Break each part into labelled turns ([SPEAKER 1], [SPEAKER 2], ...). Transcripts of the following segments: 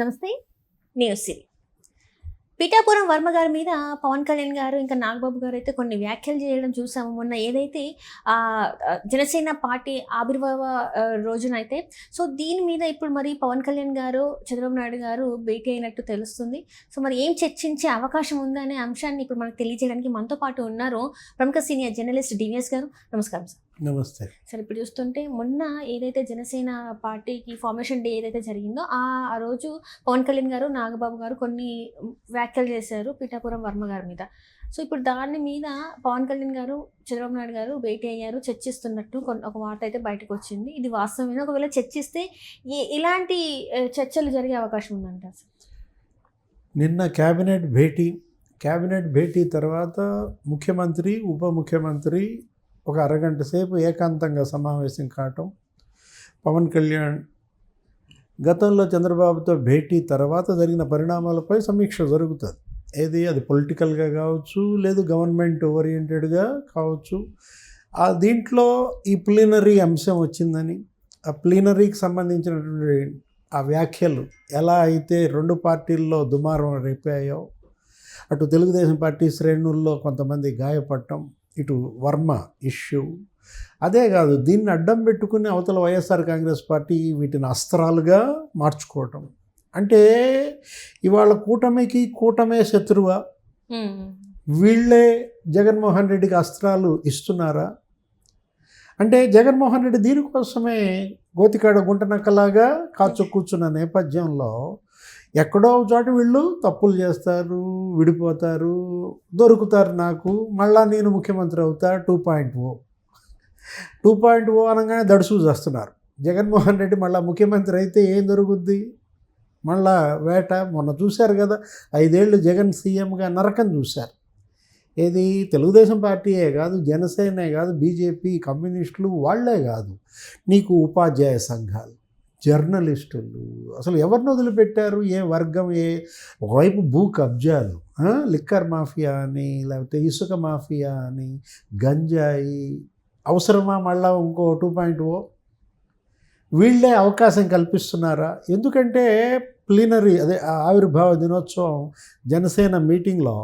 [SPEAKER 1] నమస్తే. నేను సిరి పిఠాపురం వర్మ గారి మీద పవన్ కళ్యాణ్ గారు ఇంకా నాగబాబు గారు అయితే కొన్ని వ్యాఖ్యలు చేయడం చూసాము. మొన్న ఏదైతే జనసేన పార్టీ ఆవిర్భావ రోజునైతే సో దీని మీద ఇప్పుడు మరి పవన్ కళ్యాణ్ గారు చంద్రబాబు నాయుడు గారు భేటీ అయినట్టు తెలుస్తుంది. సో మరి ఏం చర్చించే అవకాశం ఉందనే అంశాన్ని ఇప్పుడు మనకు తెలియజేయడానికి మనతో పాటు ఉన్నారు ప్రముఖ సీనియర్ జర్నలిస్ట్ డివిఎస్ గారు. నమస్కారం సార్.
[SPEAKER 2] నమస్తే
[SPEAKER 1] సరే ఇప్పుడు చూస్తుంటే మొన్న ఏదైతే జనసేన పార్టీకి ఫార్మేషన్ డే ఏదైతే జరిగిందో ఆ ఆ రోజు పవన్ కళ్యాణ్ గారు నాగబాబు గారు కొన్ని వ్యాఖ్యలు చేశారు పిఠాపురం వర్మ గారి మీద. సో ఇప్పుడు దాని మీద పవన్ కళ్యాణ్ గారు చంద్రబాబు నాయుడు గారు భేటీ అయ్యారు చర్చిస్తున్నట్టు ఒక వార్త అయితే బయటకు వచ్చింది. ఇది వాస్తవమైన? ఒకవేళ చర్చిస్తే ఇలాంటి చర్చలు జరిగే అవకాశం ఉందంట
[SPEAKER 2] నిన్న క్యాబినెట్ భేటీ క్యాబినెట్ భేటీ తర్వాత ముఖ్యమంత్రి ఉప ముఖ్యమంత్రి ఒక అరగంట సేపు ఏకాంతంగా సమావేశం కావటం. పవన్ కళ్యాణ్ గతంలో చంద్రబాబుతో భేటీ తర్వాత జరిగిన పరిణామాలపై సమీక్ష జరుగుతుంది. ఏది? అది పొలిటికల్గా కావచ్చు లేదు గవర్నమెంట్ ఓరియంటెడ్గా కావచ్చు. ఆ దీంట్లో ఈ ప్లీనరీ అంశం వచ్చిందని ఆ ప్లీనరీకి సంబంధించినటువంటి ఆ వ్యాఖ్యలు ఎలా అయితే రెండు పార్టీల్లో దుమారం రేపాయో అటు తెలుగుదేశం పార్టీ శ్రేణుల్లో కొంతమంది గాయపడటం ఇటు వర్మ ఇష్యూ. అదే కాదు దీన్ని అడ్డం పెట్టుకుని అవతల వైఎస్ఆర్ కాంగ్రెస్ పార్టీ వీటిని అస్త్రాలుగా మార్చుకోవటం. అంటే ఇవాళ కూటమికి కూటమే శత్రువా? వీళ్ళే జగన్మోహన్ రెడ్డికి అస్త్రాలు ఇస్తున్నారా? అంటే జగన్మోహన్ రెడ్డి దీనికోసమే గోతికాడ గుంటనక్కలాగా కాచు కూర్చున్న నేపథ్యంలో ఎక్కడో ఒక చోట వీళ్ళు తప్పులు చేస్తారు విడిపోతారు దొరుకుతారు నాకు. మళ్ళా నేను ముఖ్యమంత్రి అవుతా two point O. Two point O అనగానే దడుసు చేస్తున్నారు జగన్మోహన్ రెడ్డి మళ్ళీ ముఖ్యమంత్రి అయితే ఏం దొరుకుద్ది? మళ్ళా వేట మొన్న చూశారు కదా ఐదేళ్ళు జగన్ సీఎంగా నరకం చూశారు. ఏది? తెలుగుదేశం పార్టీయే కాదు జనసేనే కాదు బీజేపీ కమ్యూనిస్టులు వాళ్ళే కాదు. నీకు ఉపాధ్యాయ సంఘాలు. జర్నలిస్టులు. అసలు ఎవరిని వదిలిపెట్టారు? ఏ వర్గం? ఏ ఒకవైపు భూ కబ్జాలు లిక్కర్ మాఫియా అని లేకపోతే ఇసుక మాఫియా అని గంజాయి అవసరమా మళ్ళా ఇంకో టూ పాయింట్ ఓ? వీళ్ళే అవకాశం కల్పిస్తున్నారా? ఎందుకంటే ప్లీనరీ అదే ఆవిర్భావ దినోత్సవం జనసేన మీటింగ్లో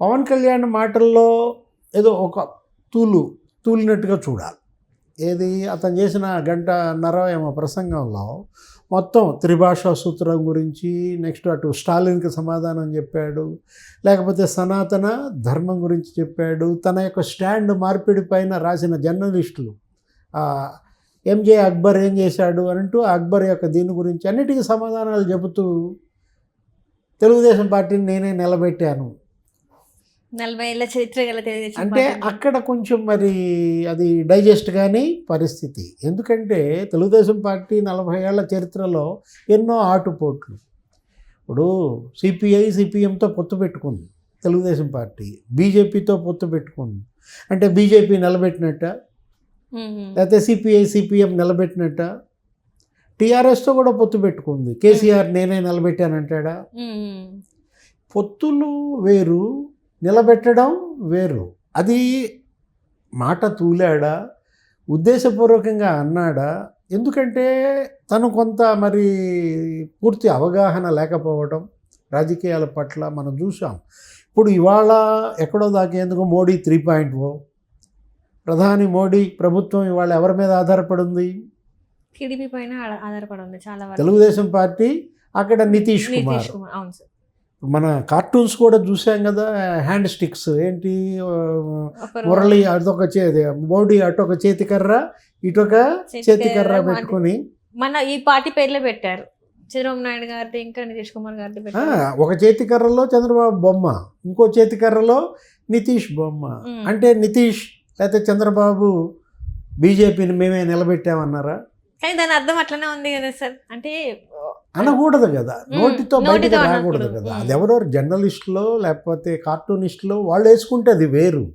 [SPEAKER 2] పవన్ కళ్యాణ్ మాటల్లో ఏదో ఒక తూలు తూలినట్టుగా చూడాలి. ఏది? అతను చేసిన గంట నర ఏమో ప్రసంగంలో మొత్తం త్రిభాషా సూత్రం గురించి నెక్స్ట్ అటు స్టాలిన్కి సమాధానం చెప్పాడు లేకపోతే సనాతన ధర్మం గురించి చెప్పాడు తన యొక్క స్టాండ్ మార్పిడి పైన రాసిన జర్నలిస్టులు ఎంజే అక్బర్ ఏం చేశాడు అని అంటూ అక్బర్ యొక్క దీని గురించి అన్నిటికీ సమాధానాలు చెబుతూ తెలుగుదేశం పార్టీని నేనే నిలబెట్టాను.
[SPEAKER 1] నలభై ఏళ్ళ చరిత్ర గల తెలుగుదేశం
[SPEAKER 2] అంటే. అక్కడ కొంచెం మరి అది డైజెస్ట్ కానీ పరిస్థితి. ఎందుకంటే తెలుగుదేశం పార్టీ నలభై ఏళ్ళ చరిత్రలో ఎన్నో ఆటుపోట్లు. ఇప్పుడు సిపిఐ సిపిఎంతో పొత్తు పెట్టుకుంది. తెలుగుదేశం పార్టీ బీజేపీతో పొత్తు పెట్టుకుంది. అంటే బీజేపీ నిలబెట్టినట్ట. లేకపోతే సిపిఐ సిపిఎం నిలబెట్టినట్ట? టీఆర్ఎస్తో కూడా పొత్తు పెట్టుకుంది. కేసీఆర్ నేనే నిలబెట్టానంటాడా. పొత్తులు వేరు నిలబెట్టడం వేరు. అది మాట తూలాడా? ఉద్దేశపూర్వకంగా అన్నాడా? ఎందుకంటే తను కొంత మరి పూర్తి అవగాహన లేకపోవడం రాజకీయాల పట్ల మనం చూసాం ఇప్పుడు ఇవాళ ఎక్కడో దాకేందుకు మోడీ త్రీ పాయింట్ ఓ. ప్రధాని మోడీ ప్రభుత్వం ఇవాళ ఎవరి మీద ఆధారపడి ఉంది
[SPEAKER 1] టీడీపీ పైన ఆధార- ఆధారపడి ఉంది చాలా
[SPEAKER 2] తెలుగుదేశం పార్టీ అక్కడ నితీష్ కుమార్.
[SPEAKER 1] నితీష్ కుమార్ అవును సార్.
[SPEAKER 2] మన కార్టూన్స్ కూడా చూసాం కదా హ్యాండ్ స్టిక్స్. ఏంటి? మురళి అటొక చే మోడీ అటొక చేతికర్ర ఇటొక
[SPEAKER 1] చేతికర్ర,
[SPEAKER 2] పెట్టుకొని.
[SPEAKER 1] మన ఈ పార్టీ పేర్లే పెట్టారు. చంద్రబాబు నాయుడు గారిది ఇంకా నితీష్ కుమార్ గారిది
[SPEAKER 2] ఒక చేతికర్రలో చంద్రబాబు బొమ్మ ఇంకో చేతికర్రలో నితీష్ బొమ్మ. అంటే నితీష్ లేకపోతే చంద్రబాబు బీజేపీని మేమే నిలబెట్టామన్నారా?
[SPEAKER 1] కానీ దాని అర్థం అట్లనే ఉంది కదా సార్. అంటే
[SPEAKER 2] అనకూడదు కదా. నోటితో బయటకు. రాకూడదు కదా. అది ఎవరో జర్నలిస్టులో లేకపోతే కార్టూనిస్టులో వాళ్ళు వేసుకుంటే అది వేరు.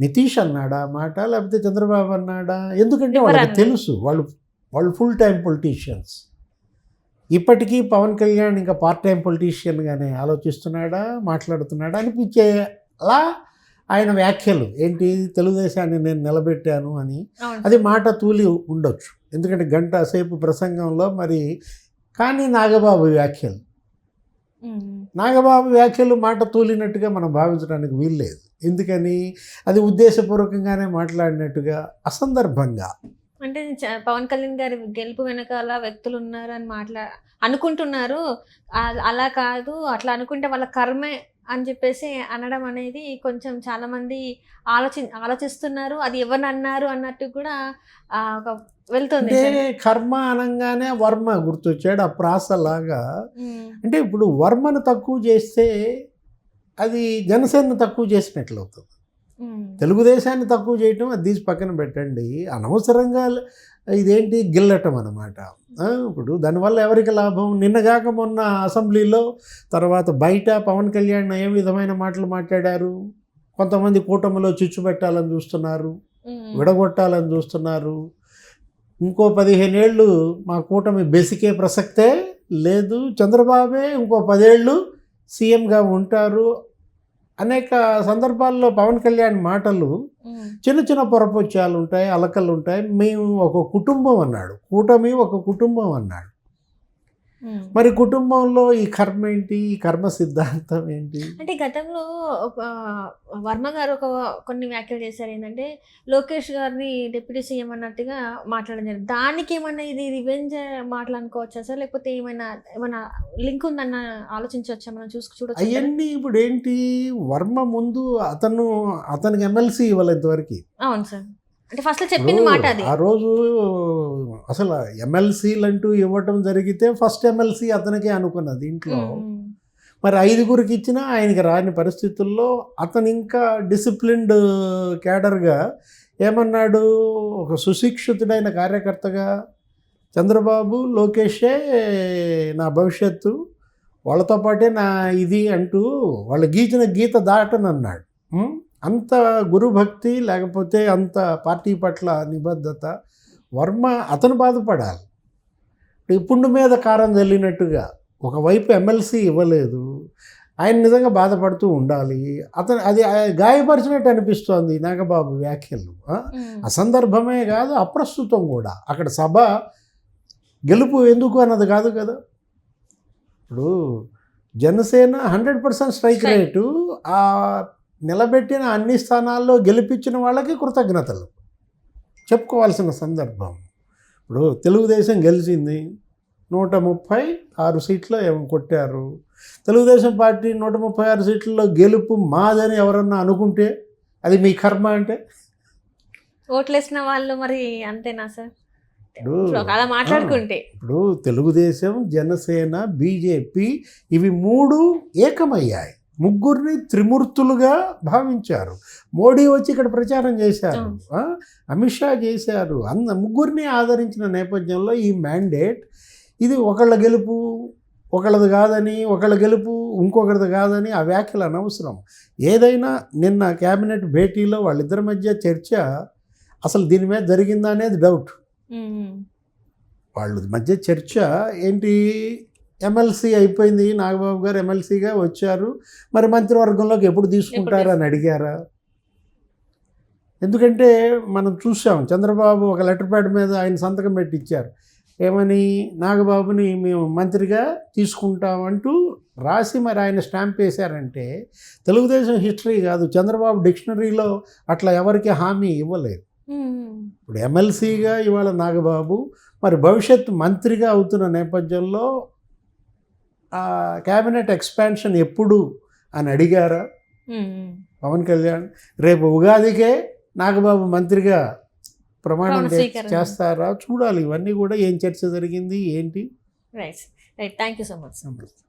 [SPEAKER 2] నితీష్ అన్నాడా మాట లేకపోతే చంద్రబాబు అన్నాడా? ఎందుకంటే వాళ్ళకి? తెలుసు. వాళ్ళు వాళ్ళు ఫుల్ టైం పొలిటీషియన్స్ ఇప్పటికీ పవన్ కళ్యాణ్ ఇంకా పార్ట్ టైం పొలిటీషియన్గానే ఆలోచిస్తున్నాడా మాట్లాడుతున్నాడా అనిపించే అలా ఆయన వ్యాఖ్యలు. ఏంటి తెలుగుదేశాన్ని నేను నిలబెట్టాను అని. అది మాట తూలి ఉండొచ్చు. ఎందుకంటే గంట సేపు ప్రసంగంలో మరి కానీ నాగబాబు వ్యాఖ్యలు. నాగబాబు వ్యాఖ్యలు మాట తూలినట్టుగా మనం భావించడానికి వీల్లేదు. ఎందుకని? అది ఉద్దేశపూర్వకంగానే మాట్లాడినట్టుగా అసందర్భంగా.
[SPEAKER 1] అంటే పవన్ కళ్యాణ్ గారి గెలుపు వెనకాల వ్యక్తులు ఉన్నారు అని మాట్లా అనుకుంటున్నారు. అలా కాదు. అట్లా అనుకుంటే వాళ్ళ కర్మే అని చెప్పేసి అనడం అనేది కొంచెం చాలా మంది ఆలోచి ఆలోచిస్తున్నారు. అది ఎవరిని అన్నారు అన్నట్టు కూడా ఒక వెళ్తుంది.
[SPEAKER 2] కర్మ అనగానే వర్మ గుర్తొచ్చాడు ఆ ప్రాసలాగా.
[SPEAKER 1] ఉమ్,
[SPEAKER 2] అంటే ఇప్పుడు వర్మను తక్కువ చేస్తే అది జనసేనను తక్కువ చేసినట్లు అవుతుంది తెలుగుదేశాన్ని తక్కువ చేయటం అది తీసి పక్కన పెట్టండి. అనవసరంగా ఇదేంటి గిల్లటం అనమాట ఇప్పుడు దానివల్ల ఎవరికి లాభం? నిన్నగాక మొన్న అసెంబ్లీలో తర్వాత బయట పవన్ కళ్యాణ్ ఏ విధమైన మాటలు మాట్లాడారు? కొంతమంది కూటమిలో చిచ్చు పెట్టాలని చూస్తున్నారు
[SPEAKER 1] ఉమ్,
[SPEAKER 2] విడగొట్టాలని చూస్తున్నారు. ఇంకో పదిహేనేళ్ళు మా కూటమి బెసికే ప్రసక్తే లేదు. చంద్రబాబే ఇంకో పదేళ్ళు సీఎంగా ఉంటారు. అనేక సందర్భాల్లో పవన్ కళ్యాణ్ మాటలు చిన్న చిన్న పొరపొచ్చాలు ఉంటాయి అలకలు ఉంటాయి. మేము ఒక కుటుంబం అన్నాడు. కూటమి ఒక కుటుంబం అన్నాడు. మరి కుటుంబంలో ఈ కర్మ ఏంటి? ఈ కర్మ సిద్ధాంతం ఏంటి?
[SPEAKER 1] అంటే గతంలో ఒక వర్మ గారు ఒక కొన్ని వ్యాఖ్యలు చేశారు. ఏంటంటే లోకేష్ గారిని డిప్యూటీ సీఎం అన్నట్టుగా మాట్లాడడం జరిగింది. దానికి ఏమన్నా ఇది రివెంజ్ మాటలు అనుకోవచ్చా సార్? లేకపోతే ఏమైనా ఏమైనా లింక్ ఉందన్న ఆలోచించవచ్చా? మనం చూసి చూడొచ్చు
[SPEAKER 2] అవన్నీ ఇప్పుడు ఏంటి? వర్మ ముందు అతను అతనికి ఎమ్మెల్సీ ఇవ్వలేదు ఇంతవరకు.
[SPEAKER 1] అవును సార్. అంటే ఫస్ట్ చెప్పింది మాట అది.
[SPEAKER 2] ఆ రోజు అసలు ఎమ్మెల్సీలు అంటూ ఇవ్వటం జరిగితే ఫస్ట్ ఎమ్మెల్సీ అతనికే అనుకున్నది ఇంట్లో. మరి ఐదుగురికి ఇచ్చినా ఆయనకి రాని పరిస్థితుల్లో అతను ఇంకా డిసిప్లిన్డ్ క్యాడర్గా ఏమన్నాడు? ఒక సుశిక్షితుడైన కార్యకర్తగా చంద్రబాబు లోకేషే నా భవిష్యత్తు వాళ్ళతో పాటే నా ఇది అంటూ వాళ్ళు గీచిన గీత దాటనన్నాడు? అంత గురుభక్తి లేకపోతే అంత పార్టీ పట్ల నిబద్ధత వర్మ అతను బాధపడాలి. ఈ పుండు మీద కారం చల్లినట్టుగా ఒకవైపు ఎమ్మెల్సీ ఇవ్వలేదు ఆయన నిజంగా బాధపడుతూ ఉండాలి. అతను అది గాయపరిచినట్టు అనిపిస్తోంది నాగబాబు వ్యాఖ్యలు. అసందర్భమే కాదు అప్రస్తుతం కూడా. అక్కడ సభ గెలుపు ఎందుకు అన్నది కాదు కదా. ఇప్పుడు Janasena hundred percent strike. Rate ఆ నిలబెట్టిన అన్ని స్థానాల్లో గెలిపించిన వాళ్ళకి కృతజ్ఞతలు. చెప్పుకోవాల్సిన సందర్భం. ఇప్పుడు తెలుగుదేశం గెలిచింది. నూట ముప్పై ఆరు సీట్లు ఏమో కొట్టారు. తెలుగుదేశం పార్టీ నూట ముప్పై ఆరు సీట్లలో గెలుపు మాదని ఎవరన్నా అనుకుంటే అది మీ కర్మ అంటే?
[SPEAKER 1] ఓట్లేసిన వాళ్ళు మరి అంతేనా సార్? అలా మాట్లాడుకుంటే.
[SPEAKER 2] ఇప్పుడు తెలుగుదేశం జనసేన బీజేపీ ఇవి మూడు ఏకమయ్యాయి. ముగ్గురిని త్రిమూర్తులుగా భావించారు. మోడీ వచ్చి ఇక్కడ ప్రచారం చేశారు? అమిత్ షా చేశారు. అంద ముగ్గురిని ఆదరించిన నేపథ్యంలో ఈ మ్యాండేట్ ఇది ఒకళ్ళ గెలుపు ఒకళ్ళది కాదని ఒకళ్ళ గెలుపు ఇంకొకరిది కాదని ఆ వ్యాఖ్యలు అనవసరం. ఏదైనా నిన్న క్యాబినెట్ భేటీలో వాళ్ళిద్దరి మధ్య చర్చ అసలు దీని మీద జరిగిందా అనేది డౌట్. వాళ్ళ మధ్య చర్చ ఏంటి? ఎమ్మెల్సీ అయిపోయింది. నాగబాబు గారు ఎమ్మెల్సీగా వచ్చారు. మరి మంత్రివర్గంలోకి ఎప్పుడు తీసుకుంటారు అని అడిగారా? ఎందుకంటే మనం చూసాం చంద్రబాబు ఒక లెటర్ ప్యాడ్ మీద ఆయన సంతకం పెట్టి ఇచ్చారు ఏమని? నాగబాబుని మేము మంత్రిగా తీసుకుంటామంటూ రాసి మరి ఆయన స్టాంప్ వేశారంటే తెలుగుదేశం హిస్టరీ కాదు చంద్రబాబు డిక్షనరీలో అట్లా ఎవరికి హామీ ఇవ్వలేదు. ఇప్పుడు ఎమ్మెల్సీగా ఇవాళ నాగబాబు మరి భవిష్యత్ మంత్రిగా అవుతున్న నేపథ్యంలో క్యాబినెట్ ఎక్స్పాన్షన్ ఎప్పుడు అని అడిగారా. పవన్ కళ్యాణ్ రేపు ఉగాదికే నాగబాబు మంత్రిగా ప్రమాణం. చేస్తారా? చూడాలి. ఇవన్నీ కూడా ఏం చర్చ జరిగింది? ఏంటి?
[SPEAKER 1] Right right thank you so much